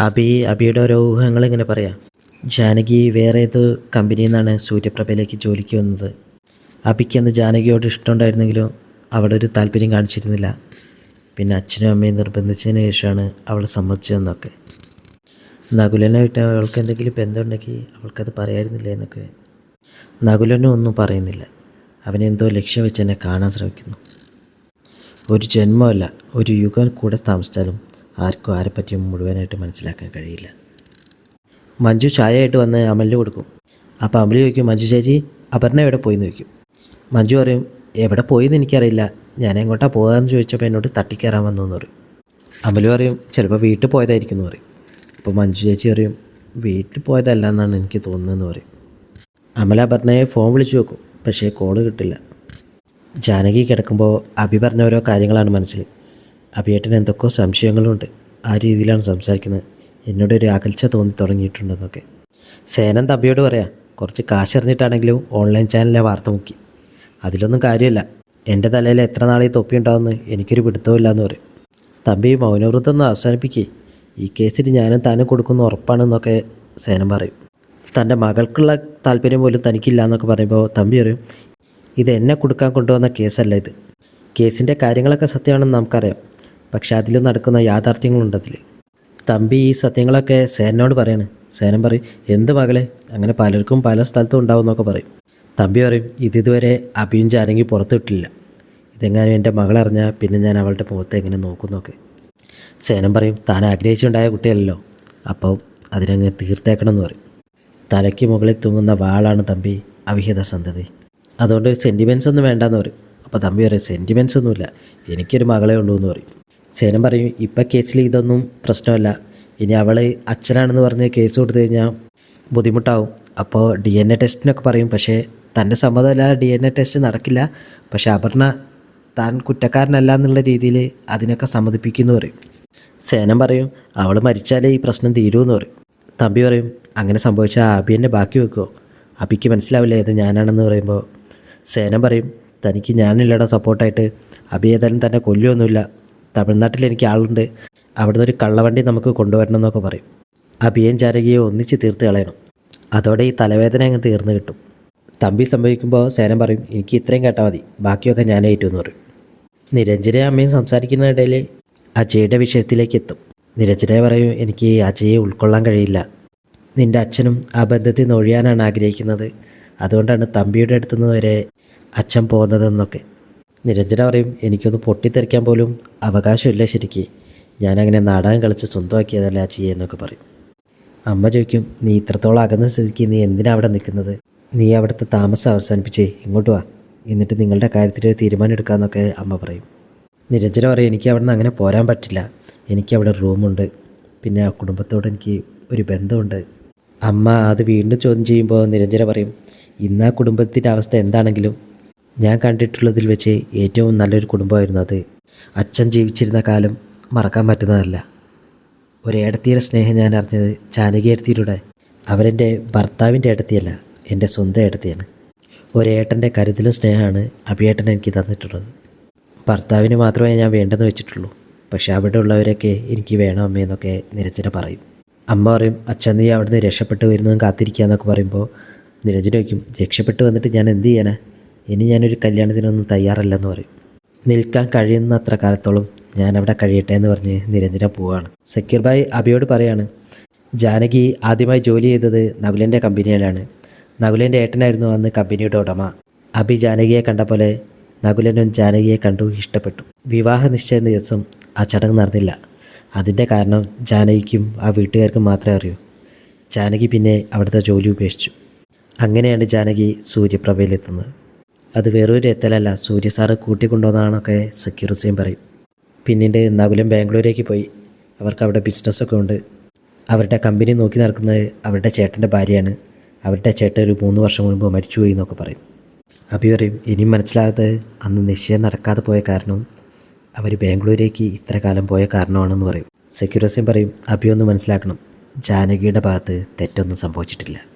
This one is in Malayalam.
അബി അബിയുടെ ഓരോ ഊഹങ്ങൾ ഇങ്ങനെ പറയാം. ജാനകി വേറെ ഏത് കമ്പനിയിൽ നിന്നാണ് സൂര്യപ്രഭയിലേക്ക് ജോലിക്ക് വന്നത്. അബിക്ക് അന്ന് ജാനകിയോട് ഇഷ്ടമുണ്ടായിരുന്നെങ്കിലും അവിടെ ഒരു താല്പര്യം കാണിച്ചിരുന്നില്ല. പിന്നെ അച്ഛനും അമ്മയും നിർബന്ധിച്ചതിന് ശേഷമാണ് അവൾ സമ്മതിച്ചതെന്നൊക്കെ. നകുലനായിട്ട് അവൾക്ക് എന്തെങ്കിലും ബന്ധമുണ്ടെങ്കിൽ അവൾക്കത് പറയായിരുന്നില്ല എന്നൊക്കെ. നകുലനും ഒന്നും പറയുന്നില്ല. അവനെന്തോ ലക്ഷ്യം വെച്ച് എന്നെ കാണാൻ ശ്രമിക്കുന്നു. ഒരു ജന്മമല്ല ഒരു യുഗം കൂടെ താമസിച്ചാലും ആർക്കും ആരെപ്പറ്റിയും മുഴുവനായിട്ട് മനസ്സിലാക്കാൻ കഴിയില്ല. മഞ്ജു ചായയായിട്ട് വന്ന് അമലിന് കൊടുക്കും. അപ്പോൾ അമലി ചോദിക്കും മഞ്ജു ചേച്ചി അപർണ എവിടെ പോയി എന്ന് ചോദിക്കും. മഞ്ജു പറയും എവിടെ എന്ന് എനിക്കറിയില്ല. ഞാൻ എങ്ങോട്ടാ പോകാമെന്ന് ചോദിച്ചപ്പോൾ എന്നോട് തട്ടിക്കയറാൻ വന്നു എന്ന് പറയും. അമൽ പറയും ചിലപ്പോൾ വീട്ടിൽ പോയതായിരിക്കും എന്ന് പറയും. അപ്പോൾ മഞ്ജു ചേച്ചി പറയും വീട്ടിൽ പോയതല്ല എന്നാണ് എനിക്ക് തോന്നുന്നതെന്ന് പറയും. അമല അപർണയെ ഫോൺ വിളിച്ചു നോക്കും പക്ഷേ കോൾ കിട്ടില്ല. ജാനകി കിടക്കുമ്പോൾ അഭി പറഞ്ഞ ഓരോ കാര്യങ്ങളാണ് മനസ്സിൽ അഭിയേട്ടന് എന്തൊക്കെയോ സംശയങ്ങളുണ്ട്. ആ രീതിയിലാണ് സംസാരിക്കുന്നത്. എന്നോട് ഒരു അകൽച്ച തോന്നി തുടങ്ങിയിട്ടുണ്ടെന്നൊക്കെ. സേനന്ത് തമ്പിയോട് പറയാം കുറച്ച് കാശെറിഞ്ഞിട്ടാണെങ്കിലും ഓൺലൈൻ ചാനലിലെ വാർത്ത മുക്കി. അതിലൊന്നും കാര്യമില്ല. എന്റെ തലയിൽ എത്ര നാളെ തൊപ്പി ഉണ്ടാവുമെന്ന് എനിക്കൊരു പിടുത്തമില്ല എന്ന് പറയും. തമ്പി മൗനവൃത്തം ഒന്ന് അവസാനിപ്പിക്കേ. ഈ കേസിൽ ഞാനും താനും കൊടുക്കുന്ന ഉറപ്പാണെന്നൊക്കെ സേനം പറയും. തന്റെ മകൾക്കുള്ള താല്പര്യം പോലും തനിക്കില്ല എന്നൊക്കെ പറയുമ്പോൾ തമ്പി പറയും ഇത് എന്നെ കൊടുക്കാൻ കൊണ്ടുവന്ന കേസല്ല ഇത്. കേസിന്റെ കാര്യങ്ങളൊക്കെ സത്യമാണെന്ന് നമുക്കറിയാം. പക്ഷെ അതിൽ നടക്കുന്ന യാഥാർത്ഥ്യങ്ങളുണ്ട് അതിൽ. തമ്പി ഈ സത്യങ്ങളൊക്കെ സേനോട് പറയാണ്. സേനൻ പറയും എന്ത് മകളെ? അങ്ങനെ പലർക്കും പല സ്ഥലത്തും ഉണ്ടാവുമെന്നൊക്കെ പറയും. തമ്പി പറയും ഇത് ഇതുവരെ അഭിയും ജാനകി പുറത്തിട്ടില്ല ഇതെങ്ങാനും എന്റെ മകളറിഞ്ഞാൽ പിന്നെ ഞാൻ അവളുടെ മുഖത്ത് എങ്ങനെ നോക്കുന്നൊക്കെ സേനൻ പറയും താൻ ആഗ്രഹിച്ചുണ്ടായ കുട്ടിയല്ലോ അപ്പോൾ അതിനങ്ങ് തീർത്തേക്കണം എന്ന് പറയും. തലയ്ക്ക് മുകളിൽ തൂങ്ങുന്ന വാളാണ് തമ്പി അവിഹിത സന്തതി. അതുകൊണ്ട് സെന്റിമെൻസ് ഒന്നും വേണ്ടെന്ന് പറയും. അപ്പോൾ തമ്പി പറയും സെന്റിമെൻസ് ഒന്നുമില്ല. എനിക്കൊരു മകളെ ഉള്ളൂ എന്ന് പറയും. സേനം പറയും ഇപ്പം കേസിൽ ഇതൊന്നും പ്രശ്നമല്ല. ഇനി അവൾ അച്ഛനാണെന്ന് പറഞ്ഞ് കേസ് കൊടുത്തു കഴിഞ്ഞാൽ ബുദ്ധിമുട്ടാവും. അപ്പോൾ ഡി എൻ എ ടെസ്റ്റിനൊക്കെ പറയും. പക്ഷേ തന്റെ സമ്മതമല്ലാതെ ഡി എൻ എ ടെസ്റ്റ് നടക്കില്ല. പക്ഷേ അപർണ താൻ കുറ്റക്കാരനല്ല എന്നുള്ള രീതിയിൽ അതിനൊക്കെ സമ്മതിപ്പിക്കുമെന്ന് പറയും. സേനം പറയും അവൾ മരിച്ചാലേ ഈ പ്രശ്നം തീരുമെന്ന് പറയും. തമ്പി പറയും അങ്ങനെ സംഭവിച്ചാൽ അബി എന്നെ ബാക്കി വെക്കുമോ അബിക്ക് മനസ്സിലാവില്ല ഇത് ഞാനാണെന്ന് പറയുമ്പോൾ സേനം പറയും തനിക്ക് ഞാനില്ലടോ സപ്പോർട്ടായിട്ട് അബി ഏതായാലും തന്നെ കൊല്ലുമൊന്നുമില്ല തമിഴ്നാട്ടിൽ എനിക്ക് ആളുണ്ട്. അവിടുന്ന് ഒരു കള്ളവണ്ടി നമുക്ക് കൊണ്ടുവരണം എന്നൊക്കെ പറയും. അഭിയൻ ചാരകിയെ ഒന്നിച്ച് തീർത്ത് കളയണം. അതോടെ ഈ തലവേദന അങ്ങ് തീർന്നു കിട്ടും. തമ്പി സംഭവിക്കുമ്പോൾ സേനം പറയും എനിക്ക് ഇത്രയും കേട്ടാൽ മതി. ബാക്കിയൊക്കെ ഞാനേറ്റു എന്ന് പറയും. നിരഞ്ജനെ അമ്മയും സംസാരിക്കുന്നതിനിടയിൽ അജയുടെ വിഷയത്തിലേക്ക് എത്തും. നിരഞ്ജനെ പറയും എനിക്ക് അജയെ ഉൾക്കൊള്ളാൻ കഴിയില്ല. നിന്റെ അച്ഛനും ആ ബന്ധത്തിൽ നിന്ന് ഒഴിയാനാണ് ആഗ്രഹിക്കുന്നത്. അതുകൊണ്ടാണ് തമ്പിയുടെ അടുത്തുനിന്ന് വരെ അച്ഛൻ പോകുന്നതെന്നൊക്കെ. നിരഞ്ജന പറയും എനിക്കൊന്ന് പൊട്ടിത്തെറിക്കാൻ പോലും അവകാശമില്ല ശരിക്ക്. ഞാനങ്ങനെ നാടകം കളിച്ച് സ്വന്തമാക്കിയതല്ല ചെയ്യുന്നൊക്കെ പറയും. അമ്മ ചോദിക്കും നീ ഇത്രത്തോളം അകന്ന സ്ഥിതിക്ക് നീ എന്തിനാണ് അവിടെ നിൽക്കുന്നത്? നീ അവിടുത്തെ താമസം അവസാനിപ്പിച്ചേ ഇങ്ങോട്ട് വാ. എന്നിട്ട് നിങ്ങളുടെ കാര്യത്തിൽ തീരുമാനം എടുക്കാമെന്നൊക്കെ അമ്മ പറയും. നിരഞ്ജന പറയും എനിക്ക് അവിടെ നിന്ന് അങ്ങനെ പോരാൻ പറ്റില്ല. എനിക്ക് അവിടെ റൂമുണ്ട്. പിന്നെ ആ കുടുംബത്തോട് എനിക്ക് ഒരു ബന്ധമുണ്ട്. അമ്മ അത് വീണ്ടും ചോദ്യം ചെയ്യുമ്പോൾ നിരഞ്ജന പറയും ഇന്ന് ആ കുടുംബത്തിന്റെ അവസ്ഥ എന്താണെങ്കിലും ഞാൻ കണ്ടിട്ടുള്ളതിൽ വെച്ച് ഏറ്റവും നല്ലൊരു കുടുംബമായിരുന്നു അത്. അച്ഛൻ ജീവിച്ചിരുന്ന കാലം മറക്കാൻ പറ്റുന്നതല്ല. ഒരേടത്തിയുടെ സ്നേഹം ഞാൻ അറിഞ്ഞത് ചാനകി ഏടത്തിയിലൂടെ. അവരെന്റെ ഭർത്താവിന്റെ ഏടത്തിയല്ല എന്റെ സ്വന്തം ഏടത്തിയാണ്. ഒരേട്ടന്റെ കരുതലും സ്നേഹമാണ് അഭിയേട്ടൻ എനിക്ക് തന്നിട്ടുള്ളത്. ഭർത്താവിന് മാത്രമേ ഞാൻ വേണ്ടെന്ന് വെച്ചിട്ടുള്ളൂ. പക്ഷേ അവിടെ ഉള്ളവരൊക്കെ എനിക്ക് വേണം അമ്മയെന്നൊക്കെ നിരഞ്ജന പറയും. അമ്മ പറയും അച്ഛൻ നീ അവിടുന്ന് രക്ഷപ്പെട്ട് വരുന്നതും കാത്തിരിക്കുക എന്നൊക്കെ പറയുമ്പോൾ നിരഞ്ജന വയ്ക്കും രക്ഷപ്പെട്ട് വന്നിട്ട് ഞാൻ എന്ത് ചെയ്യാനാ? ഇനി ഞാനൊരു കല്യാണത്തിനൊന്നും തയ്യാറല്ലെന്ന് പറയും. നിൽക്കാൻ കഴിയുന്ന അത്ര കാലത്തോളം ഞാൻ അവിടെ കഴിയട്ടെ എന്ന് പറഞ്ഞ് നിരഞ്ജന പോവുകയാണ് സക്കീർ ഭായ് അബിയോട് പറയാണ് ജാനകി ആദ്യമായി ജോലി ചെയ്തത് നകുലന്റെ കമ്പനിയിലാണ്. നകുലന്റെ ഏട്ടനായിരുന്നു അന്ന് കമ്പനിയുടെ ഉടമ. അബി ജാനകിയെ കണ്ട പോലെ നകുലനും ജാനകിയെ കണ്ടു ഇഷ്ടപ്പെട്ടു. വിവാഹ നിശ്ചയ ദിവസം ആ ചടങ്ങ് നടന്നില്ല. അതിന്റെ കാരണം ജാനകിക്കും ആ വീട്ടുകാർക്കും മാത്രമേ അറിയൂ. ജാനകി പിന്നെ അവിടുത്തെ ജോലി ഉപേക്ഷിച്ചു. അങ്ങനെയാണ് ജാനകി സൂര്യപ്രഭയിലെത്തുന്നത്. അത് വേറൊരു എത്തലല്ല സൂര്യ സാറ് കൂട്ടിക്കൊണ്ടുവന്നതാണൊക്കെ സക്കീർ ഹുസൈൻ പറയും. പിന്നീട് നകുലം ബാംഗ്ലൂരേക്ക് പോയി. അവർക്ക് അവിടെ ബിസിനസ്സൊക്കെ ഉണ്ട്. അവരുടെ കമ്പനി നോക്കി നടക്കുന്നത് അവരുടെ ചേട്ടന്റെ ഭാര്യയാണ്. അവരുടെ ചേട്ടൻ ഒരു മൂന്ന് വർഷം മുൻപ് മരിച്ചുപോയി എന്നൊക്കെ പറയും. അഭി പറയും ഇനിയും മനസ്സിലാകാതെ അന്ന് നിശ്ചയം നടക്കാതെ പോയ കാരണം അവർ ബാംഗ്ലൂരേക്ക് ഇത്ര കാലം പോയ കാരണമാണെന്ന് പറയും. സെക്യൂർ ഹുസൈൻ പറയും അഭി ഒന്ന് മനസ്സിലാക്കണം. ജാനകിയുടെ ഭാഗത്ത് തെറ്റൊന്നും സംഭവിച്ചിട്ടില്ല.